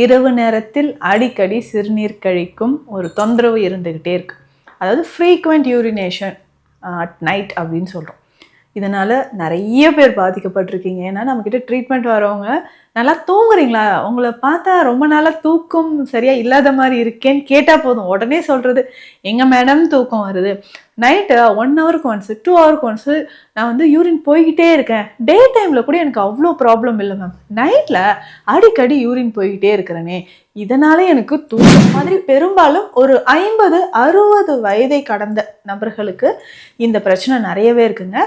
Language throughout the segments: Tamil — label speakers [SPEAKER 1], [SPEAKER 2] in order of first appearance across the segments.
[SPEAKER 1] இரவு நேரத்தில் அடிக்கடி சிறுநீர் கழிக்கும் ஒரு தொந்தரவு இருந்துக்கிட்டே இருக்கு. அதாவது ஃப்ரீக்வெண்ட் யூரினேஷன் அட் நைட் அப்படின்னு சொல்கிறோம் இதனால் நிறைய பேர் பாதிக்கப்பட்டிருக்கீங்க. ஏன்னா நம்மக்கிட்ட ட்ரீட்மெண்ட் வரவங்க நல்லா தூங்குறீங்களா? உங்களை பார்த்தா ரொம்ப நாளாக தூக்கம் சரியாக இல்லாத மாதிரி இருக்கேன்னு கேட்டால் போதும். உடனே சொல்கிறது எங்கள் மேடம் தூக்கம் வருது. நைட்டு ஒன் ஹவருக்கு ஒன்ஸு டூ ஹவருக்கு ஒன்ஸு நான் வந்து யூரின் போய்கிட்டே இருக்கேன். டே டைமில் கூட எனக்கு அவ்வளோ ப்ராப்ளம் இல்லை மேம் நைட்டில் அடிக்கடி யூரின் போய்கிட்டே இருக்கிறேனே. இதனால எனக்கு தூக்கம் மாதிரி பெரும்பாலும் ஒரு ஐம்பது அறுபது வயதை கடந்த நபர்களுக்கு இந்த பிரச்சனை நிறையவே இருக்குங்க.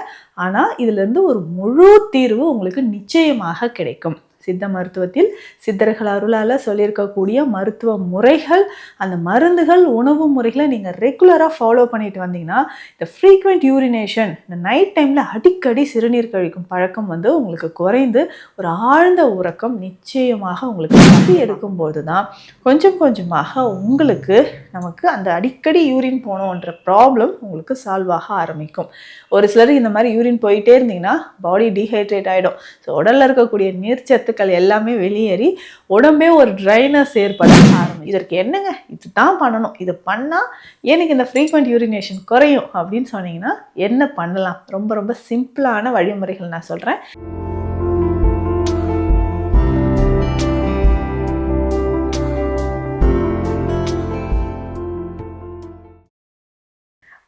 [SPEAKER 1] ஆனால் இதுலேருந்து ஒரு முழு தீர்வு உங்களுக்கு நிச்சயமாக கிடைக்கும். சித்த மருத்துவத்தில் சித்தர்கள் அருளால் சொல்லியிருக்கக்கூடிய மருத்துவ முறைகள் அந்த மருந்துகள் உணவு முறைகளை நீங்கள் ரெகுலராக ஃபாலோ பண்ணிட்டு வந்தீங்கன்னா இந்த ஃப்ரீக்வெண்ட் யூரினேஷன் இந்த நைட் டைமில் அடிக்கடி சிறுநீர் கழிக்கும் பழக்கம் வந்து உங்களுக்கு குறைந்து ஒரு ஆழ்ந்த உறக்கம் நிச்சயமாக உங்களுக்கு தப்பி எடுக்கும்போது தான் கொஞ்சம் கொஞ்சமாக உங்களுக்கு நமக்கு அந்த அடிக்கடி யூரின் போகணுன்ற ப்ராப்ளம் உங்களுக்கு சால்வ் ஆக ஆரம்பிக்கும். ஒரு சிலர் இந்த மாதிரி யூரின் போயிட்டே இருந்தீங்கன்னா பாடி டீஹைட்ரேட் ஆகிடும் ஸோ உடலில் இருக்கக்கூடிய நீர்ச்சத்து நீர்ச்சத்துக்கள் எல்லாமே வெளியேறி உடம்பே ஒரு ட்ரைனஸ் ஏற்பட ஆரம்பிக்கும் இதற்கு என்னங்க? இதுதான் பண்ணணும். இது பண்ணால் எனக்கு இந்த ஃப்ரீக்வெண்ட் யூரினேஷன் குறையும் அப்படின்னு சொன்னீங்கன்னா என்ன பண்ணலாம்? ரொம்ப ரொம்ப சிம்பிளான வழிமுறைகள் நான் சொல்கிறேன்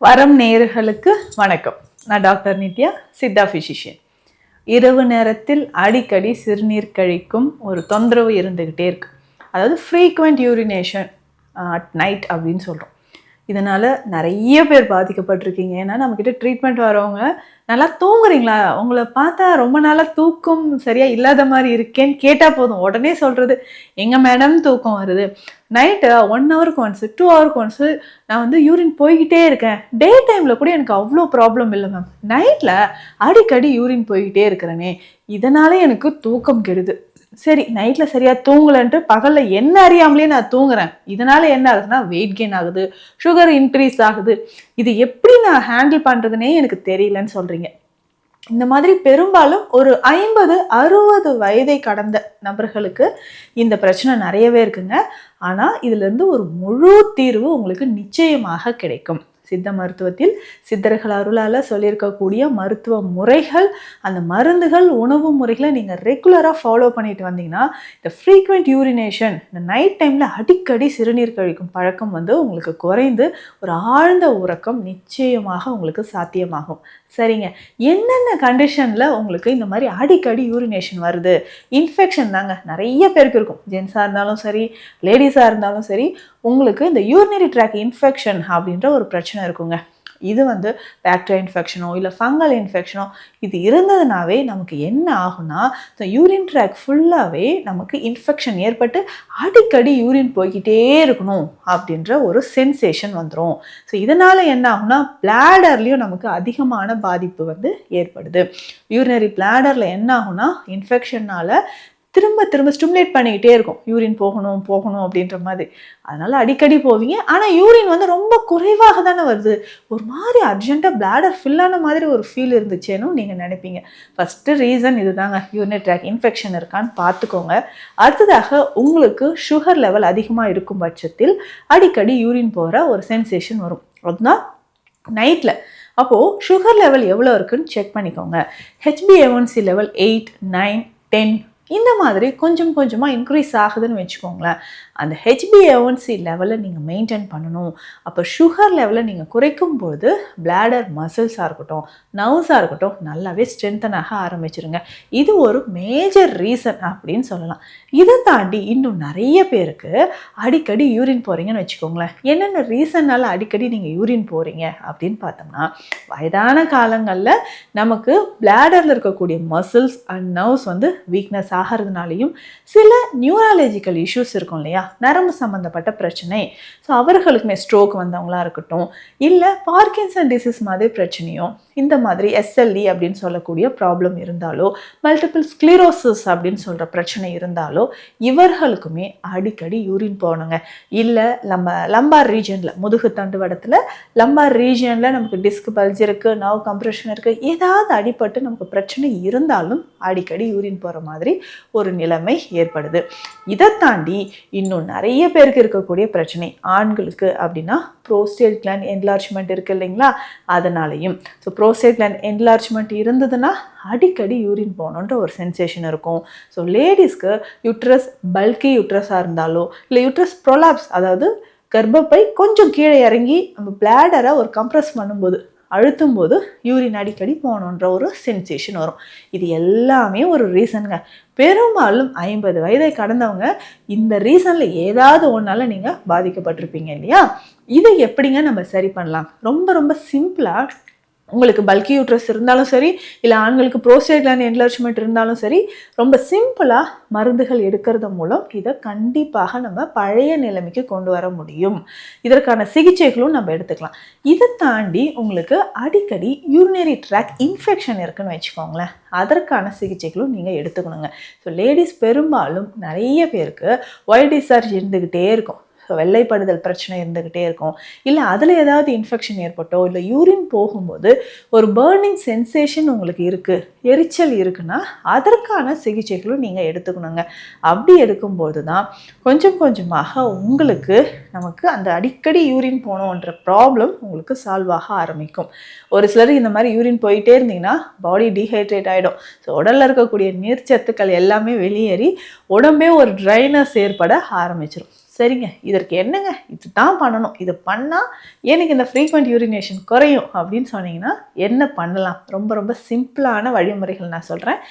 [SPEAKER 1] வரம் நேயர்களுக்கு வணக்கம். நான் டாக்டர் நித்யா சித்தா ஃபிசிஷியன் இரவு நேரத்தில் அடிக்கடி சிறுநீர் கழிக்கும் ஒரு தொந்தரவு இருந்துக்கிட்டே இருக்கு. அதாவது ஃப்ரீக்வெண்ட் யூரினேஷன் அட் நைட் அப்படின்னு சொல்கிறோம் இதனால் நிறைய பேர் பாதிக்கப்பட்டிருக்கீங்க. ஏன்னா நம்மக்கிட்ட ட்ரீட்மெண்ட் வரவங்க நல்லா தூங்குறீங்களா? உங்களை பார்த்தா ரொம்ப நாளாக தூக்கம் சரியாக இல்லாத மாதிரி இருக்கேன்னு கேட்டால் போதும். உடனே சொல்கிறது எங்கள் மேடம் தூக்கம் வருது. நைட்டு ஒன் ஹவருக்கு ஒன்ஸு டூ ஹவருக்கு ஒன்ஸு நான் வந்து யூரின் போய்கிட்டே இருக்கேன். டே டைமில் கூட எனக்கு அவ்வளோ ப்ராப்ளம் இல்லை மேம் நைட்டில் அடிக்கடி யூரின் போய்கிட்டே இருக்கிறேனே. இதனால எனக்கு தூக்கம் கெடுது. சரி நைட்டில் சரியாக தூங்கலன்ட்டு பகலில் என்ன அறியாமலே நான் தூங்குறேன். இதனால் என்ன ஆகுதுன்னா வெயிட் கெயின் ஆகுது சுகர் இன்க்ரீஸ் ஆகுது. இது எப்படி நான் ஹேண்டில் பண்ணுறதுனே எனக்கு தெரியலன்னு சொல்கிறீங்க இந்த மாதிரி பெரும்பாலும் ஒரு ஐம்பது அறுபது வயதை கடந்த நபர்களுக்கு இந்த பிரச்சனை நிறையவே இருக்குங்க. ஆனால் இதுலேருந்து ஒரு முழு தீர்வு உங்களுக்கு நிச்சயமாக கிடைக்கும். சித்த மருத்துவத்தில் சித்தர்கள் அருளால் சொல்லியிருக்கக்கூடிய மருத்துவ முறைகள் அந்த மருந்துகள் உணவு முறைகளை நீங்கள் ரெகுலராக ஃபாலோ பண்ணிட்டு வந்தீங்கன்னா இந்த ஃப்ரீக்வெண்ட் யூரினேஷன் இந்த நைட் டைமில் அடிக்கடி சிறுநீர் கழிக்கும் பழக்கம் வந்து உங்களுக்கு குறைந்து ஒரு ஆழ்ந்த உறக்கம் நிச்சயமாக உங்களுக்கு சாத்தியமாகும். சரிங்க. என்னென்ன கண்டிஷனில் உங்களுக்கு இந்த மாதிரி அடிக்கடி யூரினேஷன் வருது? இன்ஃபெக்ஷன் தாங்க. நிறைய பேருக்கு இருக்கும். ஜென்ஸாக இருந்தாலும் சரி லேடிஸாக இருந்தாலும் சரி உங்களுக்கு இந்த யூரினரி ட்ராக் இன்ஃபெக்ஷன் அப்படின்ற ஒரு பிரச்சனை இருக்குங்க. இது வந்து பேக்டீரியா இன்ஃபெக்ஷனோ இல்லை ஃபங்கல் இன்ஃபெக்ஷனோ இது இருந்ததுனாவே நமக்கு என்ன ஆகும்னா இந்த யூரின் ட்ராக் ஃபுல்லாகவே நமக்கு இன்ஃபெக்ஷன் ஏற்பட்டு அடிக்கடி யூரின் போய்கிட்டே இருக்கணும் அப்படின்ற ஒரு சென்சேஷன் வந்துடும் ஸோ இதனால் என்ன ஆகும்னா பிளாடர்லேயும் நமக்கு அதிகமான பாதிப்பு வந்து ஏற்படுது. யூரினரி பிளாடரில் என்ன ஆகும்னா இன்ஃபெக்ஷனால் திரும்ப திரும்ப ஸ்டிமுலேட் பண்ணிக்கிட்டே இருக்கும். யூரின் போகணும் போகணும் அப்படின்ற மாதிரி. அதனால் அடிக்கடி போவீங்க. ஆனால் யூரின் வந்து ரொம்ப குறைவாக தானே வருது. ஒரு மாதிரி அர்ஜென்ட்டாக பிளாடர் ஃபில்லான மாதிரி ஒரு ஃபீல் இருந்துச்சேனும் நீங்கள் நினைப்பீங்க. ஃபஸ்ட்டு ரீசன் இதுதாங்க. யூரினரி ட்ராக் இன்ஃபெக்ஷன் இருக்கான்னு பார்த்துக்கோங்க. அடுத்ததாக உங்களுக்கு சுகர் லெவல் அதிகமாக இருக்கும் பட்சத்தில் அடிக்கடி யூரின் போகிற ஒரு சென்சேஷன் வரும். அதுதான் நைட்டில் அப்போது சுகர் லெவல் எவ்வளோ இருக்குன்னு செக் பண்ணிக்கோங்க. H B A one C level eight nine ten இந்த மாதிரி கொஞ்சம் கொஞ்சமாக இன்க்ரீஸ் ஆகுதுன்னு வச்சுக்கோங்களேன். அந்த ஹெச்பிஏஒன்சி லெவலை நீங்கள் மெயின்டைன் பண்ணணும். அப்போ சுகர் லெவலை நீங்கள் குறைக்கும் பொழுது பிளாடர் மசில்ஸாக இருக்கட்டும் நர்வ்ஸாக இருக்கட்டும் நல்லாவே ஸ்ட்ரென்தனாக ஆரம்பிச்சிருங்க. இது ஒரு மேஜர் ரீசன் அப்படின்னு சொல்லலாம். இதை தாண்டி இன்னும் நிறைய பேருக்கு அடிக்கடி யூரின் போகிறீங்கன்னு வச்சுக்கோங்களேன். என்னென்ன ரீசன்னால அடிக்கடி நீங்கள் யூரின் போகிறீங்க அப்படின்னு பார்த்தோம்னா வயதான காலங்களில் நமக்கு பிளாடரில் இருக்கக்கூடிய மசில்ஸ் அண்ட் நர்வ்ஸ் வந்து வீக்னஸ் ஆகிறதுனாலையும் சில நியூராலஜிக்கல் இஷ்யூஸ் இருக்கும் இல்லையா? நரம்பு சம்மந்தப்பட்ட பிரச்சனை. ஸோ அவர்களுக்குமே ஸ்ட்ரோக் வந்தவங்களா இருக்கட்டும் இல்லை பார்க்கின்சன் டிசீஸ் மாதிரி பிரச்சனையும் இந்த மாதிரி எஸ்எல்இ அப்படின்னு சொல்லக்கூடிய ப்ராப்ளம் இருந்தாலோ மல்டிபிள் ஸ்க்ளீரோசிஸ் அப்படின்னு சொல்கிற பிரச்சனை இருந்தாலோ இவர்களுக்குமே அடிக்கடி யூரின் போகணுங்க இல்லை நம்ம லம்பார் ரீஜனில் முதுகு தண்டுவடத்தில் லம்பார் ரீஜனில் நமக்கு டிஸ்க் பல்ஜ் இருக்குது நர்வ் கம்ப்ரெஷன் இருக்குது ஏதாவது அடிபட்டு நமக்கு பிரச்சனை இருந்தாலும் அடிக்கடி யூரின் போகிற மாதிரி ஒரு நிலைமை ஏற்படுது. இதை தாண்டி இன்னும் நிறைய பேருக்கு இருக்கக்கூடிய பிரச்சனை. ஆண்களுக்கு அப்படின்னா ப்ரோஸ்டேட் கிளாண்ட் என்லார்ஜ்மெண்ட் இருக்கு இல்லைங்களா? அதனாலையும். ஸோ ப்ரோஸ்டேட் கிளாண்ட் என்லார்ஜ்மெண்ட் இருந்ததுன்னா அடிக்கடி யூரின் போகணுன்ற ஒரு சென்சேஷன் இருக்கும். ஸோ லேடிஸ்க்கு யூட்ரஸ் பல்கி யூட்ரஸாக இருந்தாலோ இல்லை யூட்ரஸ் ப்ரொலாப்ஸ் அதாவது கர்ப்பப்பை கொஞ்சம் கீழே இறங்கி நம்ம பிளாடரை ஒரு கம்ப்ரஸ் பண்ணும்போது அழுத்தும் போது யூரின் அடிக்கடி போகணுன்ற ஒரு சென்சேஷன் வரும். இது எல்லாமே ஒரு ரீசனுங்க பெரும்பாலும் ஐம்பது வயதை கடந்தவங்க இந்த ரீசனில் ஏதாவது ஒன்றால் நீங்கள் பாதிக்கப்பட்டிருப்பீங்க இல்லையா? இதை எப்படிங்க நம்ம சரி பண்ணலாம்? ரொம்ப ரொம்ப சிம்பிளாக உங்களுக்கு பல்கி யூட்ரஸ் இருந்தாலும் சரி இல்லை ஆண்களுக்கு ப்ரோஸ்டேட் கிளாண்ட் என்லார்ஜ்மெண்ட் இருந்தாலும் சரி ரொம்ப சிம்பிளாக மருந்துகள் எடுக்கிறது மூலம் இதை கண்டிப்பாக நம்ம பழைய நிலைமைக்கு கொண்டு வர முடியும். இதற்கான சிகிச்சைகளும் நம்ம எடுத்துக்கலாம். இதை தாண்டி உங்களுக்கு அடிக்கடி யூரினரி ட்ராக் இன்ஃபெக்ஷன் இருக்குன்னு வச்சுக்கோங்களேன். அதற்கான சிகிச்சைகளும் நீங்கள் எடுத்துக்கணுங்க. ஸோ லேடிஸ் பெரும்பாலும் நிறைய பேருக்கு ஒய் டிஸ்சார்ஜ் இருந்துக்கிட்டே இருக்கும். வெள்ளைப்படுதல் பிரச்சனை இருந்துக்கிட்டே இருக்கும். இல்லை அதில் ஏதாவது இன்ஃபெக்ஷன் ஏற்பட்டோ இல்லை யூரின் போகும்போது ஒரு பேர்னிங் சென்சேஷன் உங்களுக்கு இருக்குது எரிச்சல் இருக்குன்னா அதற்கான சிகிச்சைகளும் நீங்கள் எடுத்துக்கணுங்க. அப்படி எடுக்கும்போது தான் கொஞ்சம் கொஞ்சமாக உங்களுக்கு நமக்கு அந்த அடிக்கடி யூரின் போகணுன்ற ப்ராப்ளம் உங்களுக்கு சால்வ் ஆக ஆரம்பிக்கும். ஒரு சிலர் இந்த மாதிரி யூரின் போயிட்டே இருந்தீங்கன்னா பாடி டீஹைட்ரேட் ஆகிடும் ஸோ உடலில் இருக்கக்கூடிய நீர்ச்சத்துக்கள் எல்லாமே வெளியேறி உடம்பே ஒரு ட்ரைனஸ் ஏற்பட ஆரம்பிச்சிடும் சரிங்க இதற்கு என்னங்க? இது தான் பண்ணணும். இது பண்ணால் எனக்கு இந்த ஃப்ரீக்வெண்ட் யூரினேஷன் குறையும்? அப்படின்னு சொன்னீங்கன்னா என்ன பண்ணலாம்? ரொம்ப ரொம்ப சிம்பிளான வழிமுறைகள் நான் சொல்கிறேன்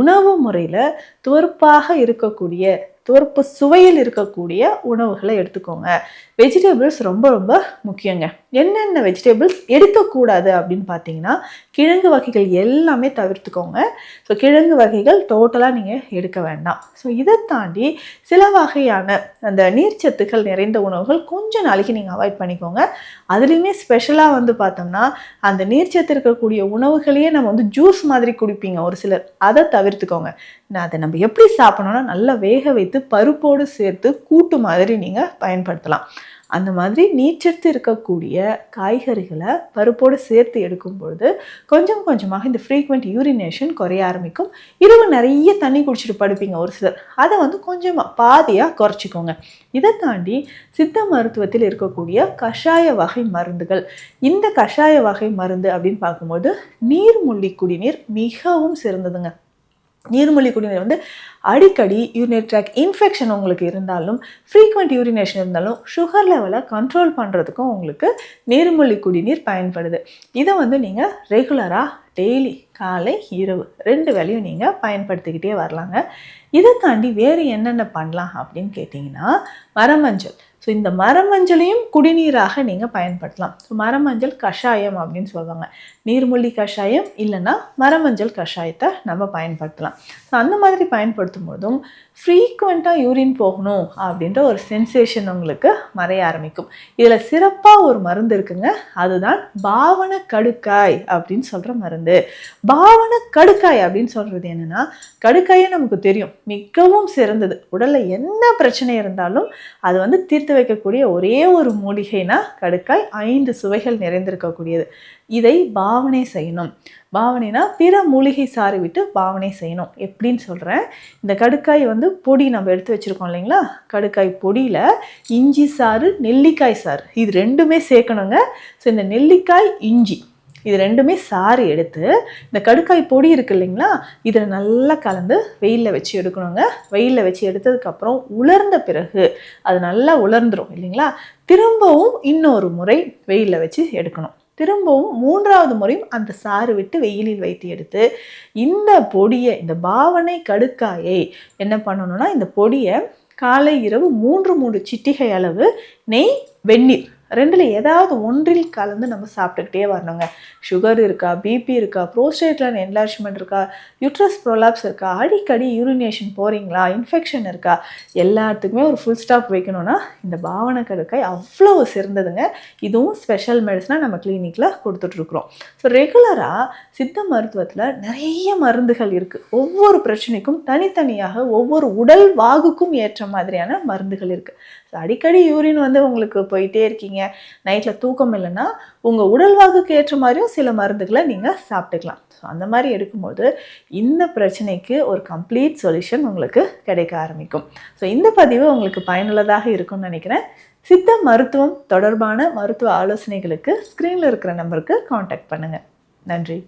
[SPEAKER 1] உணவு முறையில் துவர்ப்பாக இருக்கக்கூடிய துவர்ப்பு சுவையில் இருக்கக்கூடிய உணவுகளை எடுத்துக்கோங்க. வெஜிடபிள்ஸ் ரொம்ப ரொம்ப முக்கியங்க. என்னென்ன வெஜிடபிள்ஸ் எடுக்கக்கூடாது அப்படின்னு பார்த்தீங்கன்னா கிழங்கு வகைகள் எல்லாமே தவிர்த்துக்கோங்க. ஸோ கிழங்கு வகைகள் டோட்டலாக நீங்கள் எடுக்க வேண்டாம். ஸோ இதை தாண்டி சில வகையான அந்த நீர்ச்சத்துக்கள் நிறைந்த உணவுகள் கொஞ்சம் நாளைக்கு நீங்கள் அவாய்ட் பண்ணிக்கோங்க. அதுலேயுமே ஸ்பெஷலாக வந்து பார்த்தோம்னா அந்த நீர்ச்சத்து இருக்கக்கூடிய உணவுகளையே நம்ம வந்து ஜூஸ் மாதிரி குடிப்பீங்க ஒரு சிலர். அதை தவிர்த்துக்கோங்க. நான் அதை நம்ம எப்படி சாப்பிடணும்னா நல்லா வேக வைத்து பருப்போடு சேர்த்து கூட்டு மாதிரி நீங்கள் பயன்படுத்தலாம். அந்த மாதிரி நீச்சத்து இருக்கக்கூடிய காய்கறிகளை பருப்போடு சேர்த்து எடுக்கும் பொழுது கொஞ்சம் கொஞ்சமாக இந்த ஃப்ரீக்வெண்ட் யூரினேஷன் குறைய ஆரம்பிக்கும். இரவு நிறைய தண்ணி குடிச்சிட்டு படுப்பீங்க ஒரு சிலர். அதை வந்து கொஞ்சமாக பாதியாக குறைச்சிக்கோங்க. இதை தாண்டி சித்த மருத்துவத்தில் இருக்கக்கூடிய கஷாய வகை மருந்துகள். இந்த கஷாய வகை மருந்து அப்படின்னு பார்க்கும்போது நீர்மூழ்கி குடிநீர் மிகவும் சிறந்ததுங்க. நீர்மொழி குடிநீர் வந்து அடிக்கடி யூரினரி ட்ராக் இன்ஃபெக்ஷன் உங்களுக்கு இருந்தாலும் ஃப்ரீக்வெண்ட் யூரினேஷன் இருந்தாலும் சுகர் லெவலை கண்ட்ரோல் பண்ணுறதுக்கும் உங்களுக்கு நீர்மொழி குடிநீர் பயன்படுது. இதை வந்து நீங்கள் ரெகுலராக டெய்லி காலை இரவு ரெண்டு வேலையும் நீங்கள் பயன்படுத்திக்கிட்டே வரலாங்க. இதை தாண்டி வேறு என்னென்ன பண்ணலாம் அப்படின்னு கேட்டிங்கன்னா மரமஞ்சள். ஸோ இந்த மரமஞ்சளையும் குடிநீராக நீங்கள் பயன்படுத்தலாம். ஸோ மரமஞ்சள் கஷாயம் அப்படின்னு சொல்லுவாங்க. நீர்மொழி கஷாயம் இல்லைன்னா மரமஞ்சள் கஷாயத்தை நம்ம பயன்படுத்தலாம். ஸோ அந்த மாதிரி பயன்படுத்தும் போதும் ஃப்ரீக்குவெண்ட்டாக யூரின் போகணும் அப்படின்ற ஒரு சென்சேஷன் உங்களுக்கு மறைய ஆரம்பிக்கும். இதில் சிறப்பாக ஒரு மருந்து இருக்குங்க. அதுதான் பாவன கடுக்காய் அப்படின்னு சொல்கிற மருந்து. பாவன கடுக்காய் அப்படின்னு சொல்கிறது என்னென்னா கடுக்காயே நமக்கு தெரியும். மிகவும் சிறந்தது. உடலில் என்ன பிரச்சனை இருந்தாலும் அது வந்து தீர்த்து வைக்கக்கூடிய ஒரே ஒரு மூலிகைனா கடுக்காய் ஐந்து சுவைகள் நிறைந்திருக்கக்கூடியது. இதை பாவனை செய்யணும். பாவனைனா பிற மூலிகை சாறு விட்டு பாவனை செய்யணும். எப்படின்னு சொல்கிறேன் இந்த கடுக்காய் வந்து பொடி நம்ம எடுத்து வச்சுருக்கோம் இல்லைங்களா? கடுக்காய் பொடியில் இஞ்சி சாறு நெல்லிக்காய் சாறு. இது ரெண்டுமே சேர்க்கணுங்க. ஸோ இந்த நெல்லிக்காய் இஞ்சி இது ரெண்டுமே சாறு எடுத்து இந்த கடுக்காய் பொடி இருக்கு இல்லைங்களா? இதில் நல்லா கலந்து வெயிலில் வச்சு எடுக்கணுங்க. வெயிலில் வச்சு எடுத்ததுக்கப்புறம் உலர்ந்த பிறகு அது நல்லா உலர்ந்துடும் இல்லைங்களா? திரும்பவும் இன்னொரு முறை வெயிலில் வச்சு எடுக்கணும். திரும்பவும் மூன்றாவது முறையும் அந்த சாறு விட்டு வெயிலில் வைத்து எடுத்து இந்த பொடியை இந்த பாவனை கடுக்காயை என்ன பண்ணணும்னா இந்த பொடியை காலை இரவு மூன்று மூன்று சிட்டிகை அளவு நெய் வெந்நீர் ரெண்டில் ஏதாவது ஒன்றில் கலந்து நம்ம சாப்பிட்டுக்கிட்டே வரணுங்க. சுகர் இருக்கா பிபி இருக்கா ப்ரோஸ்டேட்லான் என்லார்ஜ்மெண்ட் இருக்கா யூட்ரஸ் ப்ரோலாப்ஸ் இருக்கா அடிக்கடி யூரினேஷன் போகிறீங்களா இன்ஃபெக்ஷன் இருக்கா எல்லாத்துக்குமே ஒரு ஃபுல் ஸ்டாப் வைக்கணும்னா இந்த பாவனை கடுக்காய் அவ்வளோ சிறந்ததுங்க. இதுவும் ஸ்பெஷல் மெடிசனாக நம்ம கிளினிக்கில் கொடுத்துட்ருக்குறோம் ஸோ ரெகுலராக சித்த மருத்துவத்தில் நிறைய மருந்துகள் இருக்குது ஒவ்வொரு பிரச்சனைக்கும் தனித்தனியாக ஒவ்வொரு உடல் வாகுக்கும் ஏற்ற மாதிரியான மருந்துகள் இருக்குது அடிக்கடி யூரின் வந்து உங்களுக்கு போயிட்டே இருக்கீங்க. நைட்டில் தூக்கம் இல்லைன்னா உங்கள் உடல்வாகுக்கு ஏற்ற மாதிரியும் சில மருந்துகளை நீங்கள் சாப்பிட்டுக்கலாம். ஸோ அந்த மாதிரி எடுக்கும்போது இந்த பிரச்சனைக்கு ஒரு கம்ப்ளீட் சொல்யூஷன் உங்களுக்கு கிடைக்க ஆரம்பிக்கும். ஸோ இந்த பதிவு உங்களுக்கு பயனுள்ளதாக இருக்கும்னு நினைக்கிறேன். சித்த மருத்துவம் தொடர்பான மருத்துவ ஆலோசனைகளுக்கு ஸ்க்ரீனில் இருக்கிற நம்பருக்கு காண்டாக்ட் பண்ணுங்கள் நன்றி.